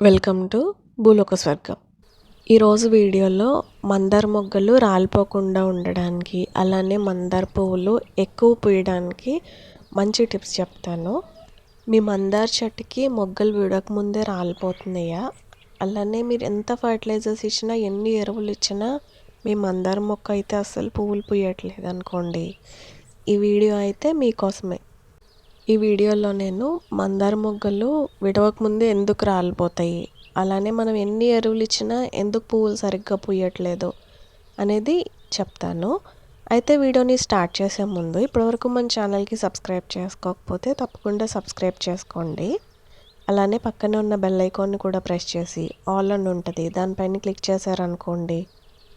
Welcome to భూలోక స్వర్గం. ఈరోజు వీడియోలో మందార మొగ్గలు రాలిపోకుండా ఉండడానికి అలానే మందార పువ్వులు ఎక్కువ పూయడానికి మంచి టిప్స్ చెప్తాను. మీ మందార చెట్టుకి మొగ్గలు విడకముందే రాలిపోతున్నాయా? అలానే మీరు ఎంత ఫర్టిలైజర్స్ ఇచ్చినా ఎన్ని ఎరువులు ఇచ్చినా మీ మందార మొక్క అయితే అసలు పువ్వులు పూయట్లేదు అనుకోండి. ఈ వీడియో అయితే మీకోసమే. ఈ వీడియోలో నేను మందార మొగ్గలు విడవక ముందే ఎందుకు రాలిపోతాయి? అలానే మనం ఎన్ని ఎరువులు ఇచ్చినా ఎందుకు పువ్వులు సరిగ్గా పూయట్లేదు అనేది చెప్తాను. అయితే వీడియోని స్టార్ట్ చేసే ముందు ఇప్పటివరకు మన ఛానల్కి సబ్స్క్రైబ్ చేసుకోకపోతే తప్పకుండా సబ్స్క్రైబ్ చేసుకోండి. అలానే పక్కనే ఉన్న బెల్ ఐకాన్ని కూడా ప్రెస్ చేసి ఆల్ అని ఉంటుంది. దానిపైన క్లిక్ చేశారనుకోండి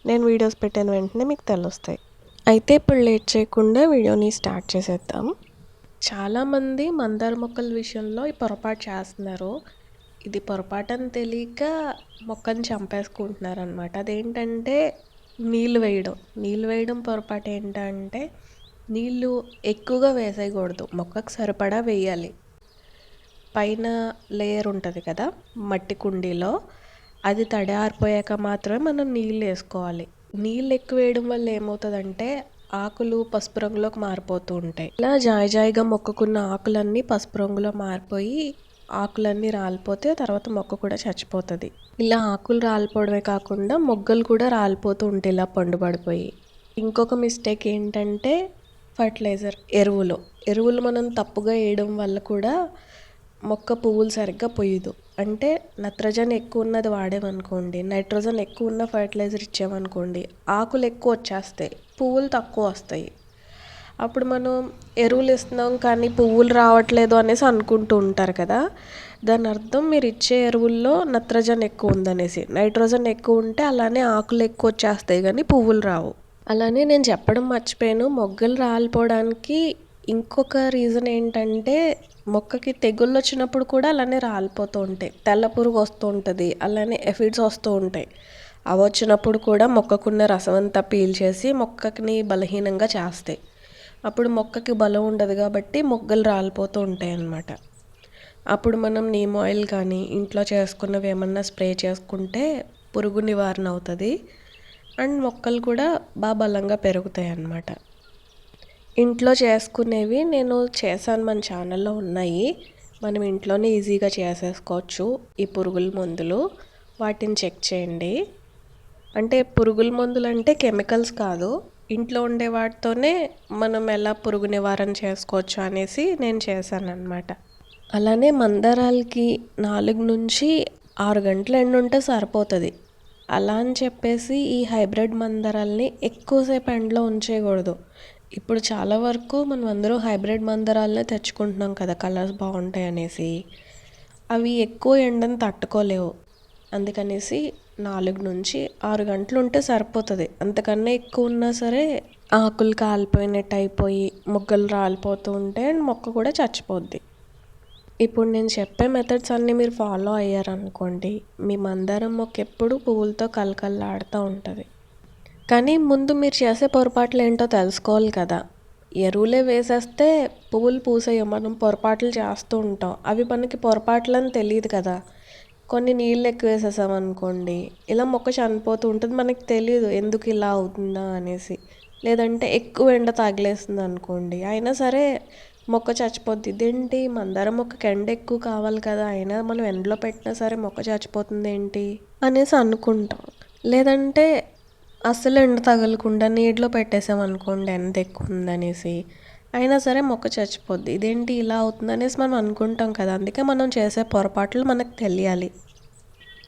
నేను వీడియోస్ పెట్టిన వెంటనే మీకు తెలుస్తాయి. అయితే ఇప్పుడు లేట్ చేయకుండా వీడియోని స్టార్ట్ చేసేద్దాం. చాలామంది మందార మొక్కల విషయంలో ఈ పొరపాటు చేస్తున్నారు. ఇది పొరపాటు అని తెలియక మొక్కని చంపేసుకుంటున్నారు అనమాట అదేంటంటే నీళ్ళు వేయడం. నీళ్ళు వేయడం పొరపాటు ఏంటంటే నీళ్ళు ఎక్కువగా వేసేయకూడదు. మొక్కకు సరిపడా వేయాలి. పైన లేయర్ ఉంటుంది కదా మట్టి కుండీలో. అది తడి ఆరిపోయాక మాత్రమే మనం నీళ్ళు వేసుకోవాలి. నీళ్ళు ఎక్కువ వేయడం వల్ల ఏమవుతుందంటే ఆకులు పసుపు రంగులోకి మారిపోతూ ఉంటాయి. ఇలా జాయి జాయిగా మొక్కుకున్న ఆకులన్నీ పసుపు రంగులో మారిపోయి ఆకులన్నీ రాలిపోతే తర్వాత మొక్క కూడా చచ్చిపోతుంది. ఇలా ఆకులు రాలిపోవడమే కాకుండా మొగ్గలు కూడా రాలిపోతూ ఉంటాయి ఇలా పండు పడిపోయి ఇంకొక మిస్టేక్ ఏంటంటే ఫర్టిలైజర్ ఎరువులు. ఎరువులు మనం తప్పుగా వేయడం వల్ల కూడా మొక్క పువ్వులు సరిగ్గా పొయ్యదు అంటే నత్రజన్ ఎక్కువ ఉన్నది వాడామనుకోండి నైట్రోజన్ ఎక్కువ ఉన్న ఫర్టిలైజర్ ఇచ్చామనుకోండి ఆకులు ఎక్కువ వచ్చేస్తాయి పువ్వులు తక్కువ వస్తాయి. అప్పుడు మనం ఎరువులు ఇస్తున్నాం కానీ పువ్వులు రావట్లేదు అనేసి అనుకుంటూ ఉంటారు కదా. దాని అర్థం మీరు ఇచ్చే ఎరువుల్లో నత్రజన్ ఎక్కువ ఉందనేసి నైట్రోజన్ ఎక్కువ ఉంటే అలానే ఆకులు ఎక్కువ వచ్చేస్తాయి కానీ పువ్వులు రావు. అలానే నేను చెప్పడం మర్చిపోయాను మొగ్గలు రాలిపోవడానికి ఇంకొక రీజన్ ఏంటంటే మొక్కకి తెగుళ్ళు వచ్చినప్పుడు కూడా అలానే రాలిపోతూ ఉంటాయి. తెల్ల పురుగు వస్తూ ఉంటుంది అలానే ఎఫిడ్స్ వస్తూ ఉంటాయి. అవి వచ్చినప్పుడు కూడా మొక్కకున్న రసం అంతా పీల్చేసి మొక్కని బలహీనంగా చేస్తాయి. అప్పుడు మొక్కకి బలం ఉండదు కాబట్టి మొగ్గలు రాలిపోతూ ఉంటాయి అన్నమాట. అప్పుడు మనం నీమ్ ఆయిల్ కానీ ఇంట్లో చేసుకున్నవి ఏమన్నా స్ప్రే చేసుకుంటే పురుగు నివారణ అవుతుంది. అండ్ మొక్కలు కూడా బాగా బలంగా పెరుగుతాయి అన్నమాట. ఇంట్లో చేసుకునేవి నేను చేశాను మన ఛానల్లో ఉన్నాయి. మనం ఇంట్లోనే ఈజీగా చేసేసుకోవచ్చు. ఈ పురుగుల మందులు వాటిని చెక్ చేయండి. అంటే పురుగుల మందులు అంటే కెమికల్స్ కాదు. ఇంట్లో ఉండే వాటితోనే మనం ఎలా పురుగు నివారణ చేసుకోవచ్చు అనేసి నేను చేశాను అలానే మందారాలకి నాలుగు నుంచి ఆరు గంటలు ఎండు ఉంటే సరిపోతుంది. అలా అని చెప్పేసి ఈ హైబ్రిడ్ మందరాలని ఎక్కువసేపు ఎండలో ఉంచేయకూడదు. ఇప్పుడు చాలా వరకు మనం అందరూ హైబ్రిడ్ మందరాలనే తెచ్చుకుంటున్నాం కదా కలర్స్ బాగుంటాయి అనేసి. అవి ఎక్కువ ఎండను తట్టుకోలేవు. అందుకనేసి నాలుగు నుంచి ఆరు గంటలు ఉంటే సరిపోతుంది. అంతకన్నా ఎక్కువ ఉన్నా సరే ఆకులు కాలిపోయినట్టు అయిపోయి మొగ్గలు రాలిపోతూ ఉంటే మొక్క కూడా చచ్చిపోద్ది. ఇప్పుడు నేను చెప్పే మెథడ్స్ అన్నీ మీరు ఫాలో అయ్యారనుకోండి మీ మందారం మొక్క ఎప్పుడు పువ్వులతో కలకల్లాడుతూ ఉంటుంది. కానీ ముందు మీరు చేసే పొరపాట్లు ఏంటో తెలుసుకోవాలి కదా. ఎరువులే వేసేస్తే పువ్వులు పూసాయి మనం పొరపాట్లు చేస్తూ ఉంటాం. అవి మనకి పొరపాట్లు అని తెలియదు కదా. కొన్ని నీళ్ళు ఎక్కువ వేసేసాం అనుకోండి ఇలా మొక్క చనిపోతూ ఉంటుంది. మనకి తెలియదు ఎందుకు ఇలా అవుతుందా అనేసి. లేదంటే ఎక్కువ ఎండ తగిలేస్తుంది అనుకోండి అయినా సరే మొక్క చచ్చిపోద్ది. ఇదేంటి? మందార మొక్కకి ఎండ ఎక్కువ కావాలి కదా. అయినా మనం ఎండలో పెట్టినా సరే మొక్క చచ్చిపోతుంది ఏంటి? అనేసి అనుకుంటాం. లేదంటే అస్సలు ఎండ తగలకుండా నీటిలో పెట్టేసామనుకోండి ఎండ ఎక్కువ ఉందనేసి అయినా సరే మొక్క చచ్చిపోద్ది. ఇదేంటి ఇలా అవుతుంది అనేసి మనం అనుకుంటాం కదా. అందుకే మనం చేసే పొరపాట్లు మనకు తెలియాలి.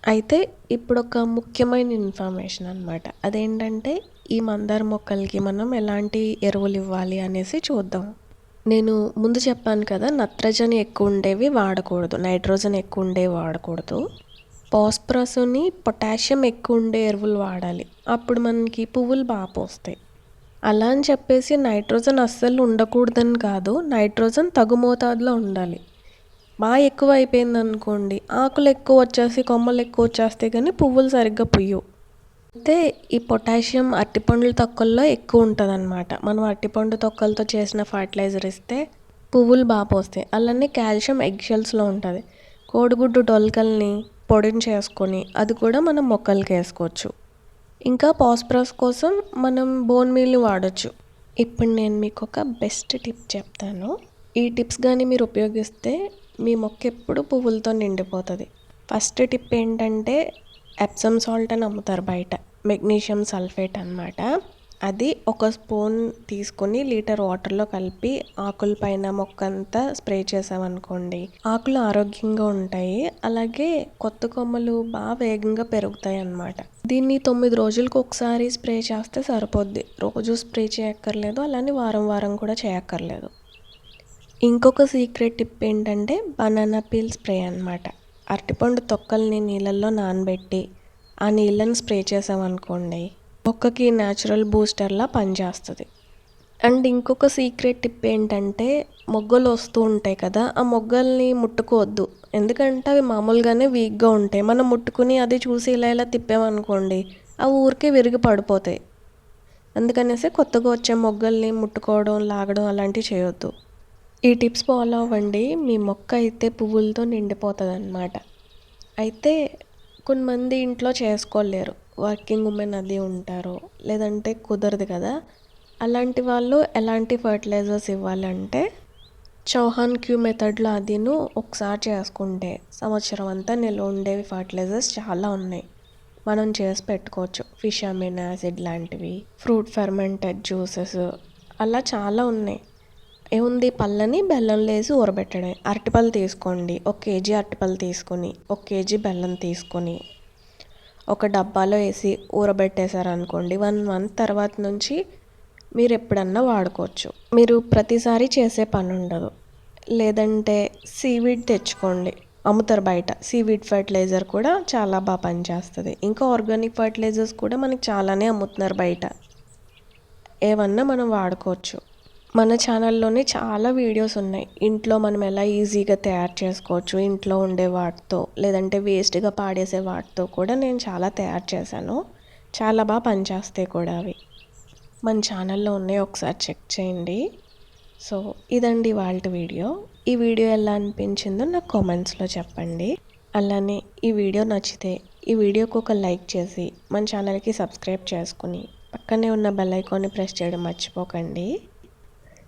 అయితే ఇప్పుడు ఒక ముఖ్యమైన ఇన్ఫర్మేషన్ అనమాట అదేంటంటే ఈ మందార మొక్కలకి మనం ఎలాంటి ఎరువులు ఇవ్వాలి అనేసి చూద్దాం. నేను ముందు చెప్పాను కదా నత్రజని ఎక్కువ ఉండేవి వాడకూడదు. నైట్రోజన్ ఎక్కువ ఉండేవి వాడకూడదు. పాస్పరస్ని పొటాషియం ఎక్కువ ఉండే ఎరువులు వాడాలి. అప్పుడు మనకి పువ్వులు బాగా పోస్తాయి. అలా అని చెప్పేసి నైట్రోజన్ అస్సలు ఉండకూడదని కాదు నైట్రోజన్ తగు మోతాదులో ఉండాలి. బాగా ఎక్కువ అయిపోయింది అనుకోండి ఆకులు ఎక్కువ వచ్చేసి కొమ్మలు ఎక్కువ వచ్చేస్తే కానీ పువ్వులు సరిగ్గా పుయ్యవు. అయితే ఈ పొటాషియం అరటిపండ్ల తొక్కల్లో ఎక్కువ ఉంటుంది అనమాట మనం అరటిపండు తొక్కలతో చేసిన ఫర్టిలైజర్ ఇస్తే పువ్వులు బాగా పోస్తాయి. అలానే కాల్షియం ఎగ్ షెల్స్లో ఉంటుంది. కోడిగుడ్డు డొల్కల్ని పొడిని చేసుకొని అది కూడా మనం మొక్కలకి వేసుకోవచ్చు. ఇంకా పాస్ప్రస్ కోసం మనం బోన్ మీల్ని వాడచ్చు. ఇప్పుడు నేను మీకు ఒక బెస్ట్ టిప్ చెప్తాను. ఈ టిప్స్ కానీ మీరు ఉపయోగిస్తే మీ మొక్క ఎప్పుడు పువ్వులతో నిండిపోతుంది. ఫస్ట్ టిప్ ఏంటంటే ఎప్సమ్ సాల్ట్ అని అమ్ముతారు బయట. మెగ్నీషియం సల్ఫేట్ అనమాట అది ఒక స్పూన్ తీసుకొని లీటర్ వాటర్లో కలిపి ఆకుల పైన మొక్క అంతా స్ప్రే చేసామనుకోండి ఆకులు ఆరోగ్యంగా ఉంటాయి. అలాగే కొత్త కొమ్మలు బాగా వేగంగా పెరుగుతాయి అన్నమాట దీన్ని తొమ్మిది రోజులకు ఒకసారి స్ప్రే చేస్తే సరిపోద్ది. రోజు స్ప్రే చేయక్కర్లేదు అలానే వారం వారం కూడా చేయక్కర్లేదు. ఇంకొక సీక్రెట్ టిప్ ఏంటంటే బనానా పీల్ స్ప్రే అనమాట అరటిపండు తొక్కల్ని నీళ్ళల్లో నానబెట్టి ఆ నీళ్ళని స్ప్రే చేసామనుకోండి మొక్కకి న్యాచురల్ బూస్టర్లా పనిచేస్తుంది. అండ్ ఇంకొక సీక్రెట్ టిప్ ఏంటంటే మొగ్గలు వస్తూ ఉంటాయి కదా ఆ మొగ్గల్ని ముట్టుకోవద్దు. ఎందుకంటే అవి మామూలుగానే వీక్గా ఉంటాయి. మనం ముట్టుకుని అది చూసి ఇలా ఇలా తిప్పామనుకోండి ఆ ఊరికే విరిగి పడిపోతాయి. అందుకనేసి కొత్తగా వచ్చే మొగ్గల్ని ముట్టుకోవడం లాగడం అలాంటివి చేయొద్దు. ఈ టిప్స్ ఫాలో అవ్వండి. మీ మొక్క అయితే పువ్వులతో నిండిపోతుంది అనమాట అయితే కొంతమంది ఇంట్లో చేసుకోలేరు. వర్కింగ్ ఉమెన్ అది ఉంటారు లేదంటే కుదరదు కదా? అలాంటి వాళ్ళు ఎలాంటి ఫర్టిలైజర్స్ ఇవ్వాలంటే చౌహాన్ క్యూ మెథడ్లో అదిను ఒకసారి చేసుకుంటే సంవత్సరం అంతా నిల్వ ఉండేవి ఫర్టిలైజర్స్ చాలా ఉన్నాయి. మనం చేసి పెట్టుకోవచ్చు. ఫిష్ అమిన్ యాసిడ్ లాంటివి ఫ్రూట్ ఫెర్మెంటెడ్ జ్యూసెస్ అలా చాలా ఉన్నాయి. ఏముంది? పళ్ళని బెల్లంలో వేసి ఊరబెట్టడం అరటిపళ్ళు తీసుకోండి. ఒక కేజీ అరటిపళ్ళు తీసుకొని ఒక కేజీ బెల్లం తీసుకొని ఒక డబ్బాలో వేసి ఊరబెట్టేశారనుకోండి. వన్ మంత్ తర్వాత నుంచి మీరు ఎప్పుడన్నా వాడుకోవచ్చు. మీరు ప్రతిసారి చేసే పని ఉండదు. లేదంటే సీవీడ్ తెచ్చుకోండి. అమ్ముతారు బయట. సీవీడ్ ఫర్టిలైజర్ కూడా చాలా బాగా పనిచేస్తుంది. ఇంకా ఆర్గానిక్ ఫర్టిలైజర్స్ కూడా మనకి చాలానే అమ్ముతున్నారు బయట. ఏమన్నా మనం వాడుకోవచ్చు. మన ఛానల్లోనే చాలా వీడియోస్ ఉన్నాయి. ఇంట్లో మనం ఎలా ఈజీగా తయారు చేసుకోవచ్చు ఇంట్లో ఉండే వాటితో లేదంటే వేస్ట్గా పాడేసే వాటితో కూడా నేను చాలా తయారు చేశాను. చాలా బాగా పనిచేస్తాయి కూడా అవి. మన ఛానల్లో ఉన్నాయి ఒకసారి చెక్ చేయండి. సో ఇదండి వాళ్ళ వీడియో ఈ వీడియో ఎలా అనిపించిందో నాకు కామెంట్స్లో చెప్పండి. అలానే ఈ వీడియో నచ్చితే ఈ వీడియోకి ఒక లైక్ చేసి మన ఛానల్కి సబ్స్క్రైబ్ చేసుకుని పక్కనే ఉన్న బెల్ ఐకాన్ని ప్రెస్ చేయడం మర్చిపోకండి.